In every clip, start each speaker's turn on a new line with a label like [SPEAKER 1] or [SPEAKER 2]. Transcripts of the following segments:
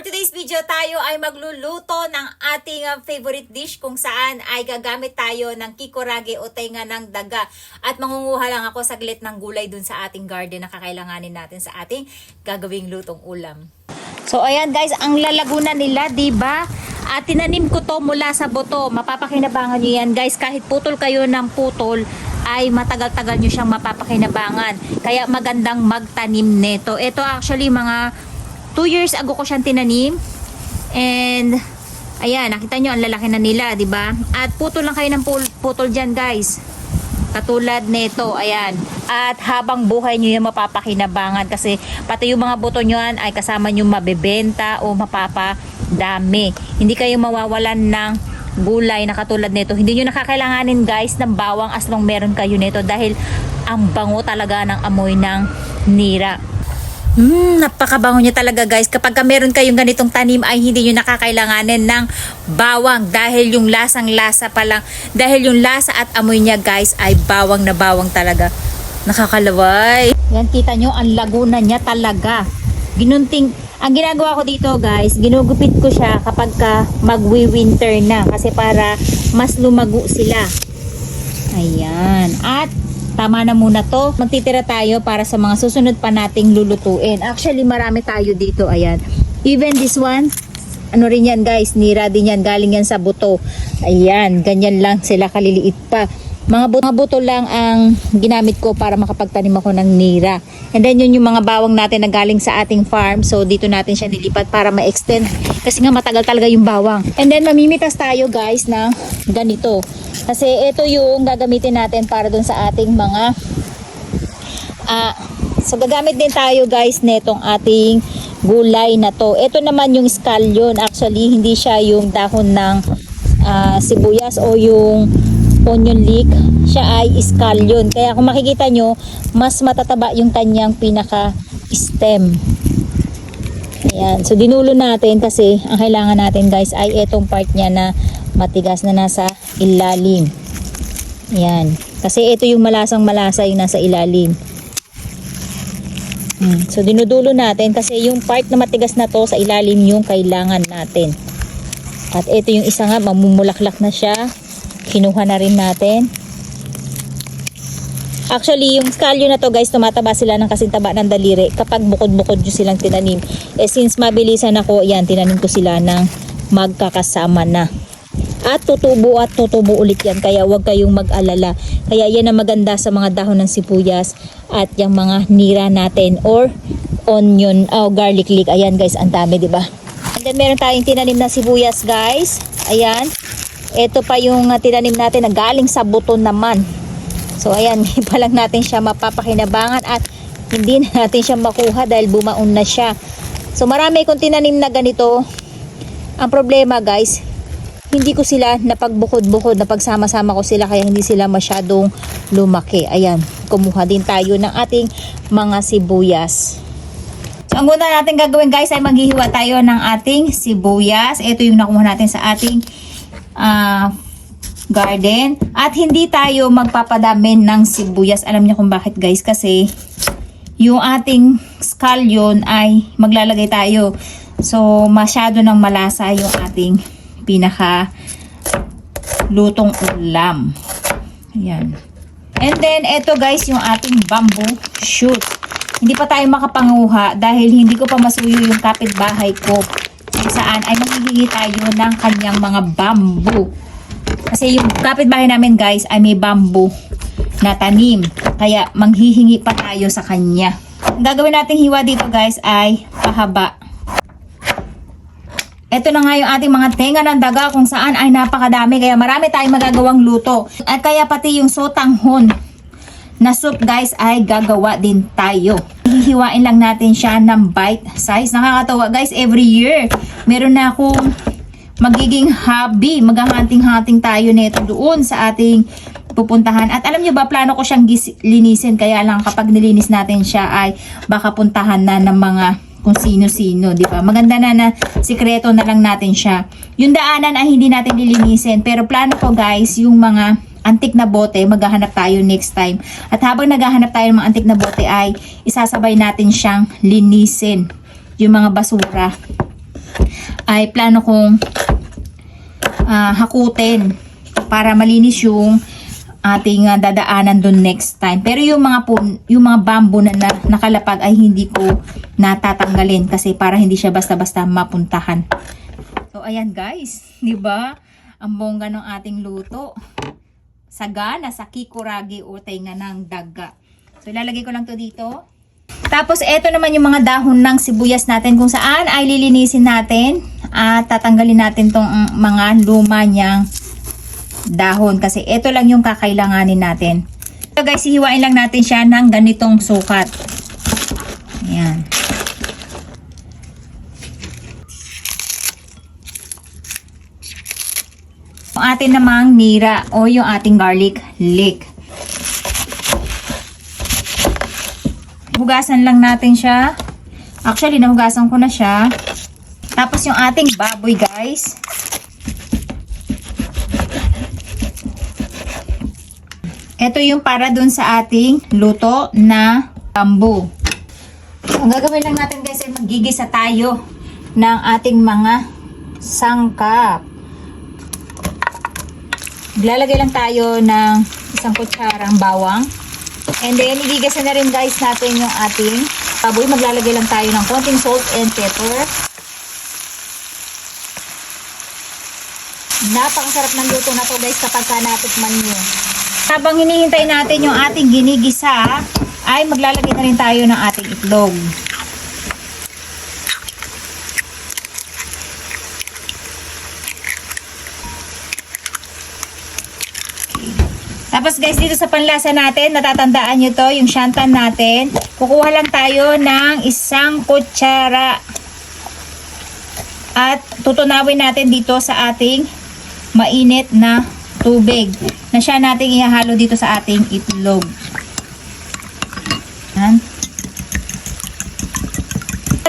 [SPEAKER 1] For today's video, tayo ay magluluto ng ating uh, favorite dish kung saan ay gagamit tayo ng kikorage o tenga ng daga. At mangunguha lang ako saglit ng gulay dun sa ating garden na kakailanganin natin sa ating gagawing lutong ulam. So ayan guys, ang lalagunan nila, 'di ba? At tinanim ko to mula sa buto. Mapapakinabangan niyo yan guys. Kahit putol kayo ng putol, ay matagal-tagal nyo siyang mapapakinabangan. Kaya magandang magtanim nito. Ito actually mga 2 years ago ko siyang tinanim. And ayan, nakita nyo ang lalaki na nila, 'di ba? At putol lang kayo ng putol diyan, guys. Katulad nito, ayan. At habang buhay nyo yung mapapakinabangan kasi pati yung mga buto nyo ay kasama nyo mabebenta o mapapadami. Hindi kayo mawawalan ng gulay na katulad nito. Hindi nyo nakakailanganin guys ng bawang as long meron kayo nito dahil ang bango talaga ng amoy ng nira. Hmm, napakabango niya talaga guys. Kapag ka meron kayong ganitong tanim ay hindi nyo nakakailanganin ng bawang dahil yung lasang lasa pa lang. Dahil yung lasa at amoy niya guys ay bawang na bawang talaga. Nakakalaway. Yan kita nyo, ang laguna niya talaga. Ginunting, ang ginagawa ko dito guys, ginugupit ko siya kapag ka magwi-winter na kasi para mas lumago sila. Ayan. At tama na muna to. Magtitira tayo para sa mga susunod pa nating lulutuin. Actually, marami tayo dito. Ayan. Even this one, ano rin yan guys, nira din yan. Galing yan sa buto. Ayan, ganyan lang sila kaliliit pa. Mga buto, mga buto lang ang ginamit ko para makapagtanim ako ng nira. And then yun yung mga bawang natin na galing sa ating farm. So dito natin siya nilipat para ma-extend. Kasi nga matagal talaga yung bawang. And then mamimitas tayo guys ng ganito. Kasi ito yung gagamitin natin para dun sa ating mga ah so gagamit din tayo guys netong ating gulay na to. Ito naman yung scallion. Actually, hindi siya yung dahon ng ah, sibuyas o yung onion leek. Siya ay scallion. Kaya kung makikita nyo, mas matataba yung kanyang pinaka stem. Ayan. So, dinulo natin kasi ang kailangan natin guys ay etong part niya na matigas na nasa ilalim. Ayan. Kasi ito yung malasang malasa yung nasa ilalim. Hmm. So, dinudulo natin kasi yung part na matigas na to sa ilalim yung kailangan natin. At ito yung isa nga, mamumulaklak na siya. Kinuha na rin natin. Actually, yung skalyo na to guys, tumataba sila ng kasintaba ng daliri kapag bukod-bukod yung silang tinanim. Eh since mabilisan ako, yan, tinanim ko sila ng magkakasama na. At tutubo at tutubo ulit yan, kaya huwag kayong mag-alala. Kaya yan ang maganda sa mga dahon ng sibuyas at yung mga nira natin or onion, oh, garlic leek. Ayan guys, ang dami, ba? And then meron tayong tinanim na sibuyas guys. Ayan. Ito pa yung uh, tinanim natin na galing sa buto naman. So ayan, hindi pa lang natin siya mapapakinabangan at hindi na natin siya makuha dahil bumaon na siya. So marami kong tinanim na ganito. Ang problema guys, hindi ko sila napagbukod-bukod, napagsama-sama ko sila kaya hindi sila masyadong lumaki. Ayan, kumuha din tayo ng ating mga sibuyas. So, ang una natin gagawin guys ay maghihiwa tayo ng ating sibuyas. Ito yung nakuha natin sa ating ah, garden. At hindi tayo magpapadami ng sibuyas. Alam niyo kung bakit guys? Kasi yung ating scallion ay maglalagay tayo. So, masyado ng malasa yung ating pinaka lutong ulam. Ayan. And then, ito guys, yung ating bamboo shoot. Hindi pa tayo makapanguha dahil hindi ko pa masuyo yung kapitbahay ko. Kung saan ay manghihingi tayo ng kanyang mga bamboo. Kasi yung kapitbahay namin guys ay may bamboo na tanim. Kaya manghihingi pa tayo sa kanya. Ang gagawin nating hiwa dito guys ay pahaba. Ito na nga yung ating mga tenga ng daga kung saan ay napakadami. Kaya marami tayong magagawang luto. At kaya pati yung sotanghon na soup guys ay gagawa din tayo. Hihiwain lang natin siya ng bite size. Nakakatawa guys, every year meron na akong magiging hobby. Maghahunting-hunting tayo nito doon sa ating pupuntahan. At alam nyo ba, plano ko siyang linisin. Kaya lang kapag nilinis natin siya ay baka puntahan na ng mga kung sino-sino, di ba? Maganda na na sikreto na lang natin siya. Yung daanan ay hindi natin lilinisin, pero plano ko guys, yung mga antik na bote, maghahanap tayo next time. At habang naghahanap tayo ng mga antik na bote ay isasabay natin siyang linisin yung mga basura. ay plano kong ah, hakutin para malinis yung ating ah, dadaanan doon next time. Pero yung mga po, yung mga bamboo na, na nakalapag ay hindi ko natatanggalin kasi para hindi siya basta-basta mapuntahan. So ayan guys, 'di ba? Ang bongga ng ating luto. Sagana sa kikuragi o tainga ng daga. So ilalagay ko lang to dito. Tapos eto naman yung mga dahon ng sibuyas natin kung saan ay lilinisin natin at tatanggalin natin tong mga luma niyang dahon kasi ito lang yung kakailanganin natin. So guys, hihiwain lang natin siya ng ganitong sukat. Ayan. Yung atin namang nira o yung ating garlic leek. Hugasan lang natin siya. Actually, nahugasan ko na siya. Tapos yung ating baboy, guys. Ito yung para dun sa ating luto na bamboo. Ang gagawin lang natin guys ay magigisa tayo ng ating mga sangkap. Lalagay lang tayo ng isang kutsarang bawang. And then, igigasan na rin guys natin yung ating baboy. Maglalagay lang tayo ng konting salt and pepper. Napakasarap ng luto na to guys kapag ka natikman nyo. Habang hinihintay natin yung ating ginigisa, ay maglalagay na rin tayo ng ating itlog. Tapos guys, dito sa panlasa natin, natatandaan nyo to, yung shantan natin. Kukuha lang tayo ng isang kutsara. At tutunawin natin dito sa ating mainit na tubig. Na siya nating ihahalo dito sa ating itlog. Yan.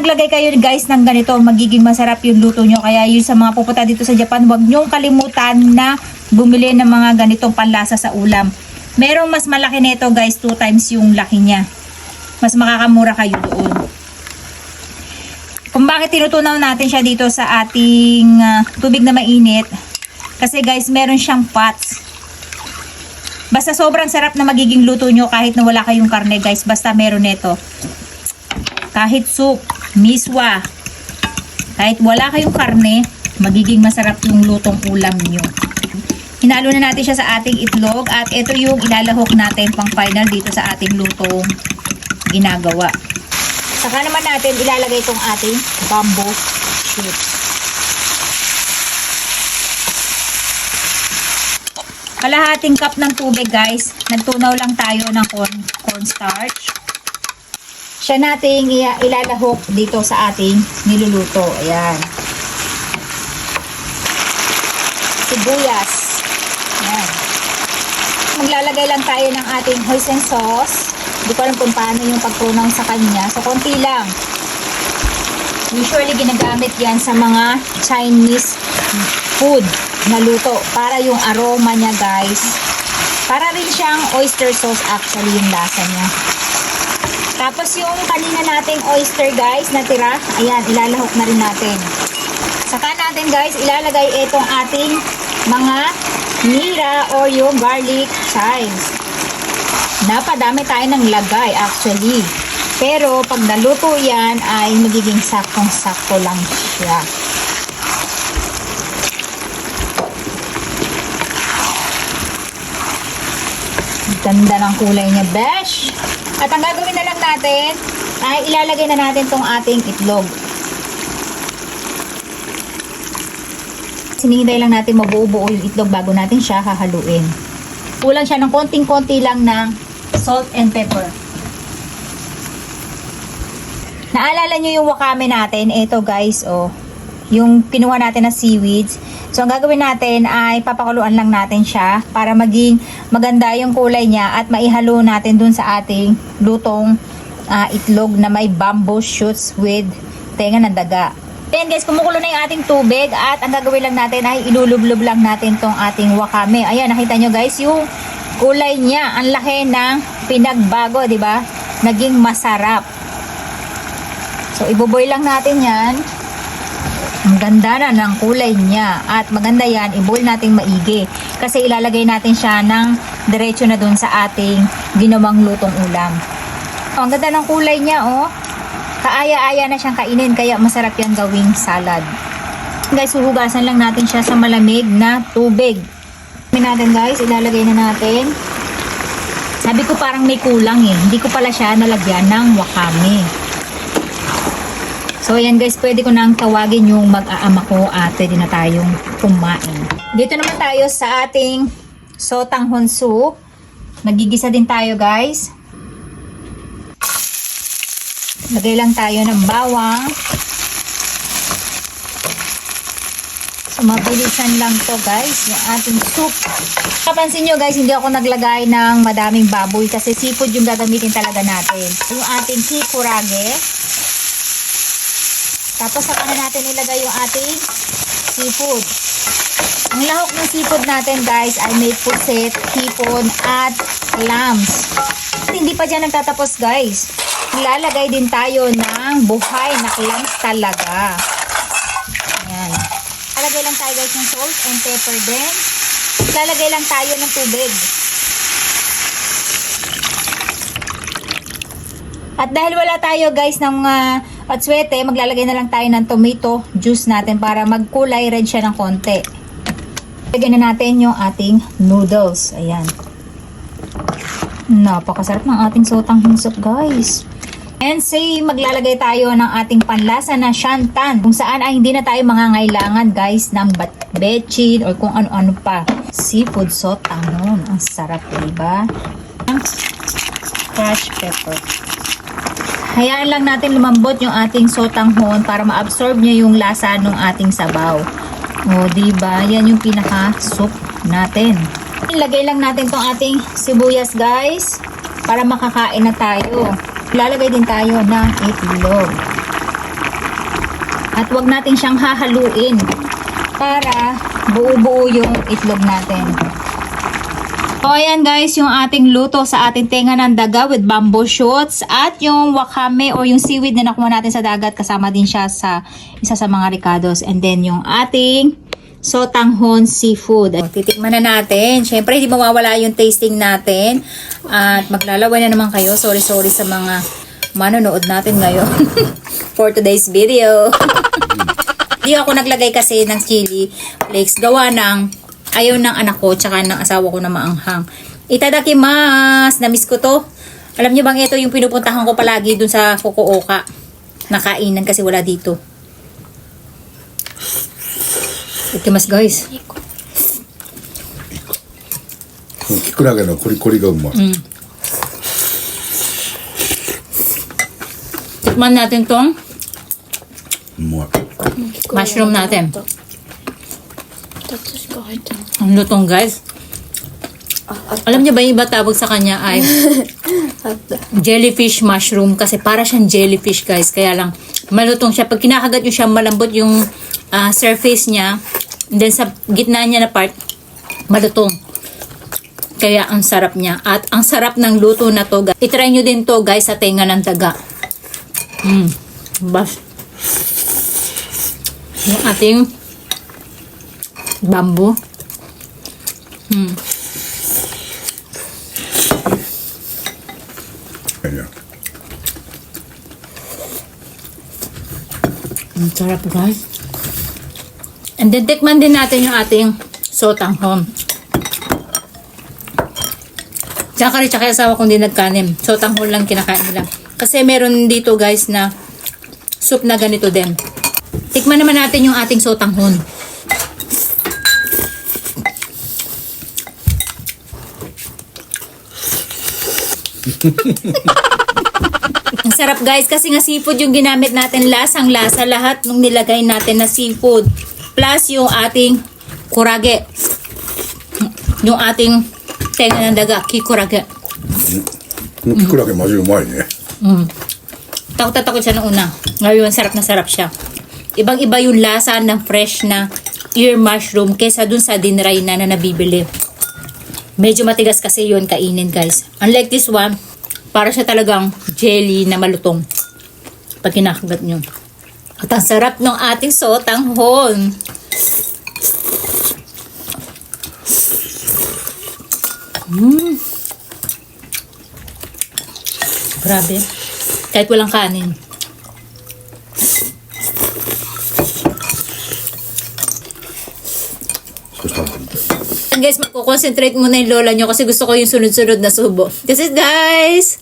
[SPEAKER 1] Naglagay kayo guys ng ganito, magiging masarap yung luto nyo. Kaya yun sa mga pupunta dito sa Japan, huwag nyong kalimutan na bumili ng mga ganitong panlasa sa ulam. Merong mas malaki nito guys, two times yung laki niya. Mas makakamura kayo doon. Kung bakit tinutunaw natin siya dito sa ating ah, tubig na mainit, kasi guys, meron siyang pots. Basta sobrang sarap na magiging luto nyo kahit na wala kayong karne guys, basta meron nito. Kahit soup, miswa, kahit wala kayong karne, magiging masarap yung lutong ulam nyo. Hinalo na natin siya sa ating itlog at ito yung ilalahok natin pang final dito sa ating lutong ginagawa. Saka naman natin ilalagay itong ating bamboo shoots. Kalahating cup ng tubig guys. Nagtunaw lang tayo ng corn, cornstarch. Siya nating ilalahok dito sa ating niluluto. Ayan. Sibuyas. Ayan. Maglalagay lang tayo ng ating hoisin sauce. Hindi ko alam kung paano yung pag-pronounce sa kanya. So, konti lang. Usually, ginagamit yan sa mga Chinese food na luto. Para yung aroma niya, guys. Para rin siyang oyster sauce actually yung lasa niya. Tapos yung kanina nating oyster, guys, na tira, ayan, ilalahok na rin natin. Saka natin, guys, ilalagay itong ating mga nira or yung garlic chives. Napadami tayo ng lagay actually. Pero pag naluto yan ay magiging saktong-sakto lang siya. Ganda ng kulay niya, besh! At ang gagawin na lang natin ay ilalagay na natin tong ating itlog. Sinihintay lang natin mabuo-buo yung itlog bago natin siya hahaluin. Kulang siya ng konting-konti lang ng salt and pepper. Naalala nyo yung wakame natin? Ito guys, oh. Yung kinuha natin na seaweeds. So, ang gagawin natin ay papakuluan lang natin siya para maging maganda yung kulay niya at maihalo natin dun sa ating lutong ah, itlog na may bamboo shoots with tenga ng daga. Then guys, kumukulo na yung ating tubig at ang gagawin lang natin ay ilulublob lang natin tong ating wakame. Ayan, nakita nyo guys, yung kulay niya, ang laki ng pinagbago, di ba? Naging masarap. So, iboboy lang natin yan. Ang ganda na ng kulay niya. At maganda yan, i-boil natin maigi. Kasi ilalagay natin siya ng diretso na dun sa ating ginawang lutong ulam. Oh, ang ganda ng kulay niya, oh. Kaaya-aya na siyang kainin, kaya masarap yan gawing salad. Guys, huhugasan lang natin siya sa malamig na tubig. Natin guys, ilalagay na natin. Sabi ko parang may kulang eh. Hindi ko pala siya nalagyan ng wakame. So ayan guys, pwede ko nang tawagin yung mag-aama ko at pwede na tayong kumain. Dito naman tayo sa ating sotanghon soup. Nagigisa din tayo guys. Lagay lang tayo ng bawang. So mabilisan lang to guys, yung ating soup. Kapansin nyo guys, hindi ako naglagay ng madaming baboy kasi seafood yung gagamitin talaga natin. Yung ating kikurage. Tapos saka na natin ilagay yung ating seafood. Ang lahok ng seafood natin guys ay may puset, hipon at clams. At hindi pa dyan nagtatapos guys. Lalagay din tayo ng buhay na clams talaga. Ayan. Lalagay lang tayo guys ng salt and pepper din. Lalagay lang tayo ng tubig. At dahil wala tayo guys ng uh, patswete, maglalagay na lang tayo ng tomato juice natin para magkulay red siya ng konti. Lagyan na natin yung ating noodles. Ayan. Napakasarap ng ating sotang hinsop guys. And say, maglalagay tayo ng ating panlasa na shantan. Kung saan ay hindi na tayo mangangailangan guys ng bat- or kung ano-ano pa. Seafood sotanghon. Ang sarap, diba? Crushed pepper. Hayaan lang natin lumambot yung ating sotanghon para ma-absorb niya yung lasa ng ating sabaw. O, diba? Yan yung pinaka-soup natin. Ilagay lang natin tong ating sibuyas, guys, para makakain na tayo. Lalagay din tayo ng itlog. At wag natin siyang hahaluin para buo-buo yung itlog natin. So, ayan guys, yung ating luto sa ating tenga ng daga with bamboo shoots at yung wakame or yung seaweed na nakuha natin sa dagat kasama din siya sa isa sa mga ricados and then yung ating sotanghon seafood. Titikman na natin. Siyempre, hindi mawawala yung tasting natin. At maglalaway na naman kayo. Sorry, sorry sa mga manonood natin ngayon for today's video. Hindi ako naglagay kasi ng chili flakes. Gawa ng ayaw ng anak ko tsaka ng asawa ko na maanghang. Itadakimasu! Namiss ko to. Alam niyo bang ito yung pinupuntahan ko palagi dun sa Fukuoka. Nakainan kasi wala dito. Itadakimasu guys.
[SPEAKER 2] キクラゲのコリコリがうまい。
[SPEAKER 1] Tikman natin tong
[SPEAKER 2] うまい。
[SPEAKER 1] mushroom natin.
[SPEAKER 3] 2つしか入ってない
[SPEAKER 1] Ang lutong guys. Alam niyo ba yung iba tawag sa kanya ay jellyfish mushroom kasi para siyang jellyfish guys. Kaya lang malutong siya. Pag kinakagat nyo siya malambot yung uh, surface niya. And then sa gitna niya na part malutong. Kaya ang sarap niya. At ang sarap ng luto na to guys. Itry nyo din to guys sa tenga ng taga. Mm. Bas. Yung ating bamboo. Hmm.
[SPEAKER 2] いや
[SPEAKER 1] Ang sarap guys. And then tikman din natin yung ating sotanghon. Tsaka rin tsaka asawa kong di nagkanim. Sotanghon lang kinakain nila. Kasi meron dito guys na soup na ganito din. Tikman naman natin yung ating sotanghon. Ang sarap guys kasi nga seafood yung ginamit natin lasang lasa lahat nung nilagay natin na seafood plus yung ating kurage yung ating tenga ng daga kikurage
[SPEAKER 2] このキクラゲマジうまいね。
[SPEAKER 1] mm. takot na takot siya nung una ngayon sarap na sarap siya ibang iba yung lasa ng fresh na ear mushroom kesa dun sa dinray na na nabibili medyo matigas kasi yun kainin guys unlike this one para siya talagang jelly na malutong pag kinakagat nyo At ang sarap ng ating sotanghon. Mmm. Grabe. Kahit walang kanin. Guys, magko-concentrate muna yung lola nyo kasi gusto ko yung sunod-sunod na subo. Kasi guys,